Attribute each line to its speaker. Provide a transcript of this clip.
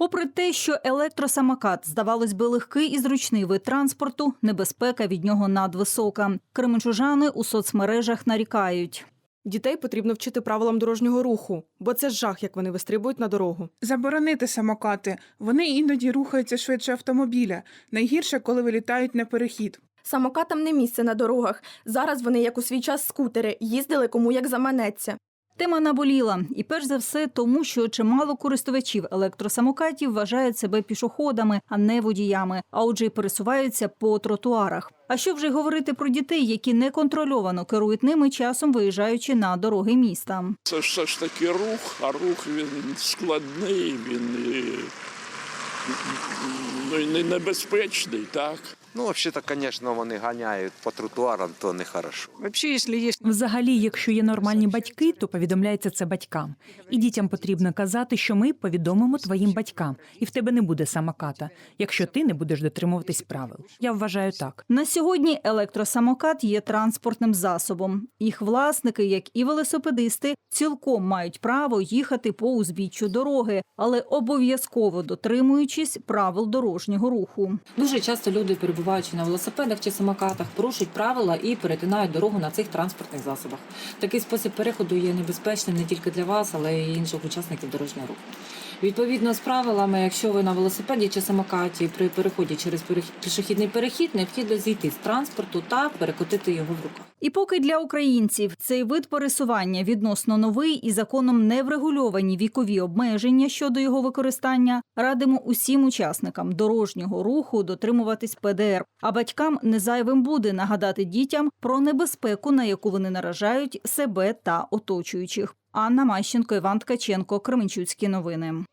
Speaker 1: Попри те, що електросамокат, здавалось би, легкий і зручний вид транспорту, небезпека від нього надвисока. Кременчужани у соцмережах нарікають.
Speaker 2: Дітей потрібно вчити правилам дорожнього руху, бо це жах, як вони вистрибують на дорогу.
Speaker 3: Заборонити самокати. Вони іноді рухаються швидше автомобіля. Найгірше, коли вилітають на перехід.
Speaker 4: Самокатам не місце на дорогах. Зараз вони, як у свій час, скутери, їздили кому як заманеться.
Speaker 1: Тема наболіла, і перш за все тому, що чимало користувачів електросамокатів вважають себе пішоходами, а не водіями, а отже, й пересуваються по тротуарах. А що вже говорити про дітей, які неконтрольовано керують ними часом виїжджаючи на дороги міста.
Speaker 5: Це ж все ж таки рух, а рух він складний, він і, ну, і не- небезпечний, так?
Speaker 6: Ну, взагалі-то, звісно, вони ганяють по тротуарам, то.
Speaker 7: Взагалі, якщо
Speaker 8: Взагалі, якщо є нормальні батьки, то повідомляється це батькам. І дітям потрібно казати, що ми повідомимо твоїм батькам, і в тебе не буде самоката, якщо ти не будеш дотримуватись правил. Я вважаю так.
Speaker 1: На сьогодні електросамокат є транспортним засобом. Їх власники, як і велосипедисти, цілком мають право їхати по узбіччю дороги, але обов'язково дотримуючись правил дорожнього руху.
Speaker 9: Дуже часто люди, перебуваючи на велосипедах чи самокатах, порушують правила і перетинають дорогу на цих транспортних засобах. Такий спосіб переходу є небезпечним не тільки для вас, але й інших учасників дорожнього руху. Відповідно з правилами, якщо ви на велосипеді чи самокаті при переході через пішохідний перехід, необхідно зійти з транспорту та перекотити його в руках.
Speaker 1: І поки для українців цей вид пересування відносно новий і законом не врегульовані вікові обмеження щодо його використання, радимо усім учасникам дорожнього руху дотримуватись ПДР. А батькам не зайвим буде нагадати дітям про небезпеку, на яку вони наражають себе та оточуючих. Анна Мащенко, Іван Ткаченко, Кременчуцькі новини.